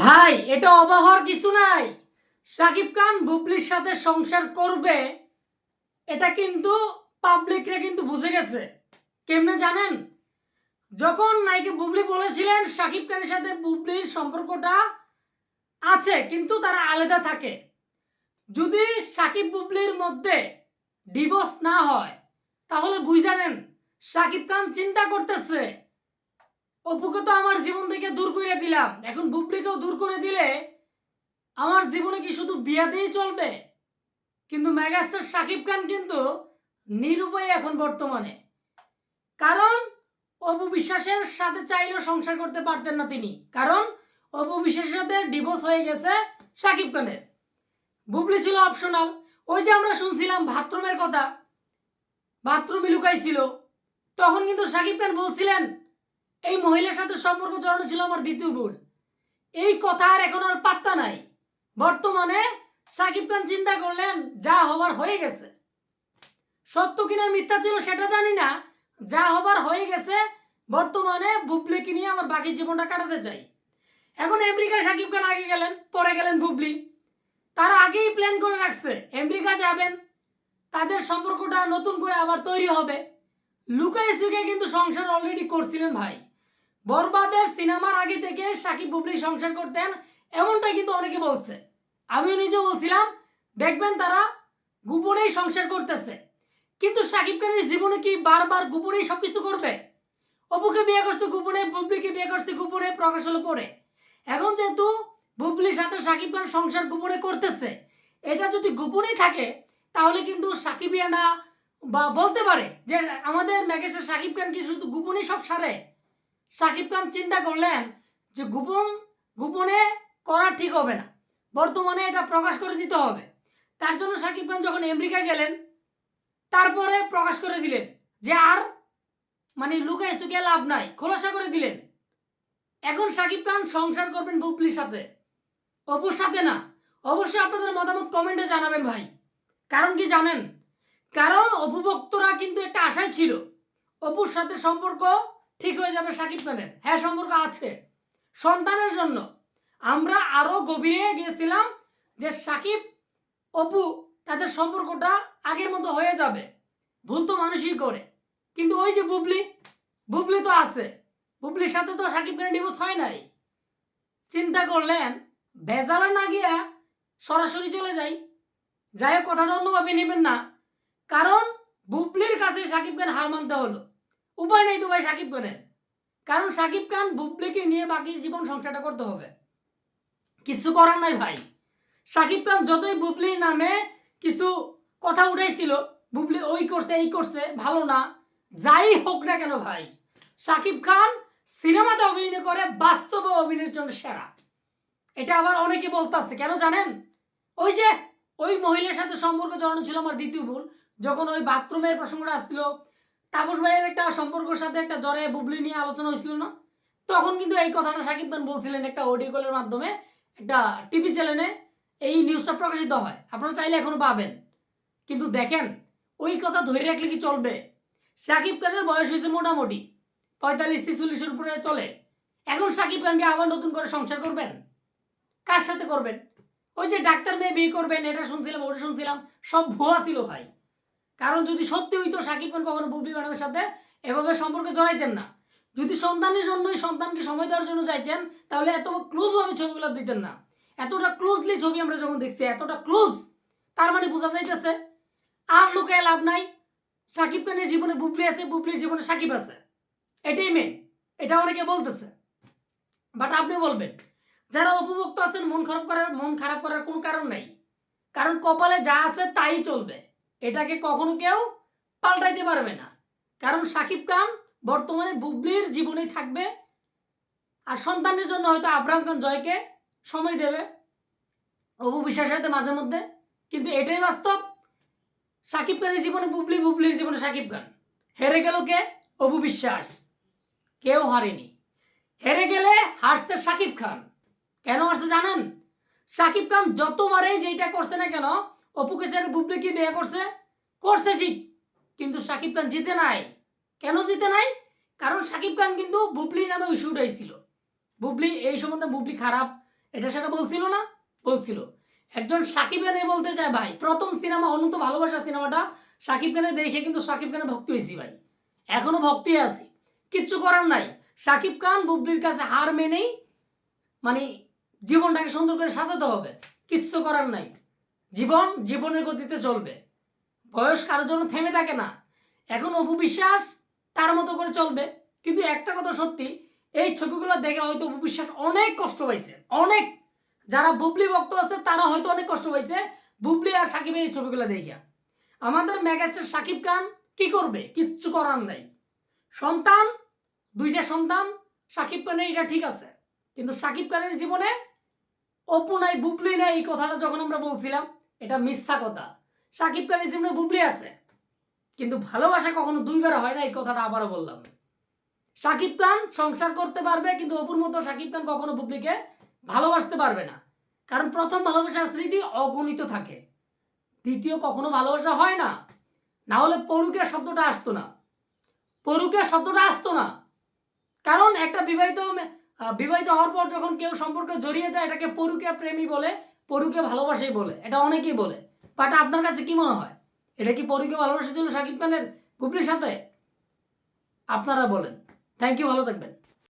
ভাই, এটা অবাক হওয়ার কিছু নাই। সাকিব খান বুবলির সাথে সংসার করবে, এটা কিন্তু পাবলিকরা কিন্তু বুঝে গেছে। কেমনে জানেন? যখন নাইকে বুবলি বলেছিলেন সাকিব খানের সাথে বুবলির সম্পর্কটা আছে, কিন্তু তারা আলাদা থাকে। যদি সাকিব বুবলির মধ্যে ডিভোর্স না হয়, তাহলে বুঝে নেন, সাকিব খান চিন্তা করতেছে অপুকে তো আমার জীবন থেকে দূর করে দিলাম। এখন বুবলিকেও দূর করে দিলে আমার জীবনে কি শুধু বিয়াতেই চলবে? কিন্তু মেগাস্টার সাকিব খান কিন্তু নিরুপায় এখন বর্তমানে। কারণ অপু বিশ্বাসের সাথে চাইলেও সংসার করতে পারতেন না তিনি। কারণ অপু বিশ্বাসের সাথে ডিভোর্স হয়ে গেছে সাকিব খানের। বুবলি ছিল অপশনাল ওই যে আমরা শুনছিলাম বাথরুমের কথা, বাথরুমে লুকাইছিল, তখন কিন্তু সাকিব খান বলছিলেন এই মহিলার সাথে সম্পর্ক জড়ানো ছিল আমার দ্বিতীয় ভুল এই কথা আর এখন আর পাত্তা নাই। বর্তমানে সাকিব খান চিন্তা করলেন, যা হবার হয়ে গেছে। সত্য কিনা মিথ্যা ছিল সেটা জানি না। যা হবার হয়ে গেছে, বর্তমানে বুবলিকে নিয়ে আমার বাকি জীবনটা কাটাতে চাই। এখন আমেরিকা সাকিব খান আগে গেলেন, পরে গেলেন বুবলি। তারা আগেই প্ল্যান করে রাখছে, আমেরিকা যাবেন। তাদের সম্পর্কটা নতুন করে আবার তৈরি হবে। লুকাই সুকে কিন্তু সংসার অলরেডি করছিলেন ভাই। বরবাদের সিনেমার আগে থেকে সাকিব বুবলি সংসার করতেন এমনটাই কিন্তু অনেকে বলছে। আমিও নিজে বলছিলাম, দেখবেন তারা গোপনেই সংসার করতেছে। কিন্তু সাকিব খানের জীবনে কি বারবার গোপনেই সবকিছু করবে? অপুকে বিয়ে করছে গোপনে, বুবলিকে বিয়ে করছে গোপনে, প্রকাশ হলো পরে। এখন যেহেতু বুবলির সাথে সাকিব খান সংসার গোপনে করতেছে, এটা যদি গোপনেই থাকে, তাহলে কিন্তু সাকিবিয়ানা বা বলতে পারে যে আমাদের ম্যাগেস্টার সাকিব খান কি শুধু গোপনেই সব সারে? সাকিব খান চিন্তা করলেন যে গোপন, গোপনে করা ঠিক হবে না। বর্তমানে এটা প্রকাশ করে দিতে হবে। তার জন্য সাকিব খান যখন আমেরিকা গেলেন, তারপরে প্রকাশ করে দিলেন যে আর মানে লুকায় চুকিয়ে লাভ নাই, খোলাসা করে দিলেন। এখন সাকিব খান সংসার করবেন বুবলির সাথে। অপুর সাথে না, অবশ্যই আপনাদের মতামত কমেন্টে জানাবেন ভাই। কারণ কি জানেন? কারণ অপুভক্তরা কিন্তু একটা আশায় ছিল, অপুর সাথে সম্পর্ক ঠিক হয়ে যাবে সাকিব খানের। হ্যাঁ সম্পর্ক আছে। সন্তানের জন্য আমরা আরও গভীরে গিয়েছিলাম যে সাকিব, অপু তাদের সম্পর্কটা আগের মতো হয়ে যাবে। ভুল তো মানুষই করে। কিন্তু ওই যে বুবলি বুবলি তো আছে। বুবলির সাথে তো সাকিব খানের ডিভোর্স হয় নাই। চিন্তা করলেন, ভেজালা না গিয়া সরাসরি চলে যাই। যাই হোক, কথাটা অন্যভাবে নেবেন না। কারণ বুবলির কাছে সাকিব খান হার মানতে হলো। উপায় নেই তো ভাই সাকিব খানের। কারণ সাকিব খান বুবলিকে নিয়ে বাকি জীবন সংসারটা করতে হবে। কিছু করার নাই ভাই। সাকিব খান যতই বুবলির নামে কিছু কথা উঠেছিল বুবলি ওই করছে, এই করছে, ভালো না। যাই হোক না কেন ভাই, সাকিব খান সিনেমাতে অভিনয় করে, বাস্তবে অভিনয়ের জন্য সেরা। এটা আবার অনেকে বলতেছে কেন জানেন? ওই যে, ওই মহিলার সাথে সম্পর্ক জড়ানো ছিল আমার দ্বিতীয় ভুল, যখন ওই বাথরুমের প্রসঙ্গটা আসছিল তাপস ভাইয়ের একটা সম্পর্কের সাথে একটা জ্বরে বুবলি নিয়ে আলোচনা হয়েছিল না? তখন কিন্তু এই কথাটা সাকিব খান বলছিলেন একটা অডিও কলের মাধ্যমে, একটা টিভি চ্যানেলে এই নিউজটা প্রকাশিত হয়। আপনারা চাইলে এখনও পাবেন। কিন্তু দেখেন, ওই কথা ধরে রাখলে কি চলবে? সাকিব খানের বয়স হয়েছে মোটামুটি পঁয়তাল্লিশ, ছিচল্লিশের উপরে চলে। এখন সাকিব খানকে আবার নতুন করে সংসার করবেন? কার সাথে করবেন? ওই যে ডাক্তার মেয়ে বিয়ে করবেন, এটা শুনছিলাম, ওটা শুনছিলাম, সব ভুয়া ছিল ভাই। কারণ যদি সত্যি হইতো সাকিব খান কখনো বুবলি ম্যাডামের সাথে, এভাবে সম্পর্কে জড়াইতেন না। যদি সন্তানের জন্যই সন্তানকে সময় দেওয়ার জন্য চাইতেন তাহলে এত ক্লোজ ভাবে ছবিগুলো দিতেন না। এতটা ক্লোজলি ছবি আমরা যখন দেখছি, এতটা ক্লোজ তার মানে বোঝা যাইতেছে, আর লোকে লাভ নাই, সাকিব খানের জীবনে বুবলি আছে, বুবলির জীবনে সাকিব আছে। এটাই মেন এটা অনেকে বলতেছে। বাট আপনি বলবেন, যারা উপভোক্ত আছেন, মন খারাপ করার, মন খারাপ করার কোনো কারণ নাই। কারণ কপালে যা আছে তাই চলবে। এটাকে কখনো কেউ পাল্টাইতে পারবে না। কারণ সাকিব খান বর্তমানে বুবলির জীবনেই থাকবে আর সন্তানের জন্য হয়তো আব্রাহাম খান জয়কে সময় দেবে, অপু বিশ্বাসের সাথে মাঝে মধ্যে। কিন্তু এটাই বাস্তব, সাকিব খানের জীবনে বুবলি, বুবলির জীবনে সাকিব খান। হেরে গেল কে? অপু বিশ্বাস। কেউ হারেনি। হেরে গেলে হারছে সাকিব খান। কেন হারছে জানেন? সাকিব খান যতবারেই যেটা করছে না কেন অপুকে ছেড়ে বুবলিকে বিয়ে করছে? করছে ঠিক, কিন্তু সাকিব খান জিতে নাই। কেন জিতে নাই? কারণ সাকিব খান কিন্তু বুবলি নামে ইস্যু উঠাইছিল বুবলি, এই সম্বন্ধে বুবলি খারাপ, এটা সেটা বলছিল না? বলছিল। একজন সাকিব খান বলতে চায়, ভাই, প্রথম সিনেমা, অনন্ত ভালোবাসা সিনেমাটা সাকিব খানে দেখে কিন্তু সাকিব খানে ভক্তি হয়েছি ভাই। এখনও ভক্তি আছি। কিচ্ছু করার নাই। সাকিব খান বুবলির কাছে হার মেনেই মানে জীবনটাকে সুন্দর করে সাজাতে হবে। কিচ্ছু করার নাই। জীবন জীবনের গতিতে চলবে। বয়স কারোর জন্য থেমে থাকে না। এখন অপু বিশ্বাস তার মতো করে চলবে। কিন্তু একটা কথা সত্যি, এই ছবিগুলো দেখে হয়তো অপু বিশ্বাস অনেক কষ্ট পাইছে। অনেক। যারা বুবলি ভক্ত আছে, তারা হয়তো অনেক কষ্ট পাইছে বুবলি আর সাকিবের এই ছবিগুলো দেখিয়া। আমাদের মেগাস্টার সাকিব খান কি করবে? কিচ্ছু করার নাই। সন্তান, দুইটা সন্তান, সাকিব খানের এটা ঠিক আছে। কিন্তু সাকিব খানের জীবনে অপু নাই, বুবলি নাই এই কথাটা যখন আমরা বলছিলাম এটা মিথ্যা কথা। সাকিব খানের জীবনে বুবলি আছে, কিন্তু ভালোবাসা কখনো দুইবার হয় না, এই কথাটা আবারও বললাম। সাকিব খান সংসার করতে পারবে, কিন্তু অপুর মতো সাকিব খান কখনো বুবলিকে ভালোবাসতে পারবে না। কারণ প্রথম ভালোবাসার স্মৃতি অগণিত থাকে। দ্বিতীয় কখনো ভালোবাসা হয় না। না হলে পরুকের শব্দটা আসতো না। পরুকের শব্দটা আসতো না। কারণ একটা বিবাহিত বিবাহিত হওয়ার পর যখন কেউ সম্পর্কে জড়িয়ে যায়, এটাকে পরুকে প্রেমী বলে পরুকে ভালোবাসেই বলে, এটা অনেকেই বলে। বাট আপনার কাছে কি মনে হয়? এটা কি পরুকে ভালোবাসার জন্য শাকিব খানের বুবলির সাথে? আপনারা বলেন। থ্যাংক ইউ ভালো থাকবেন।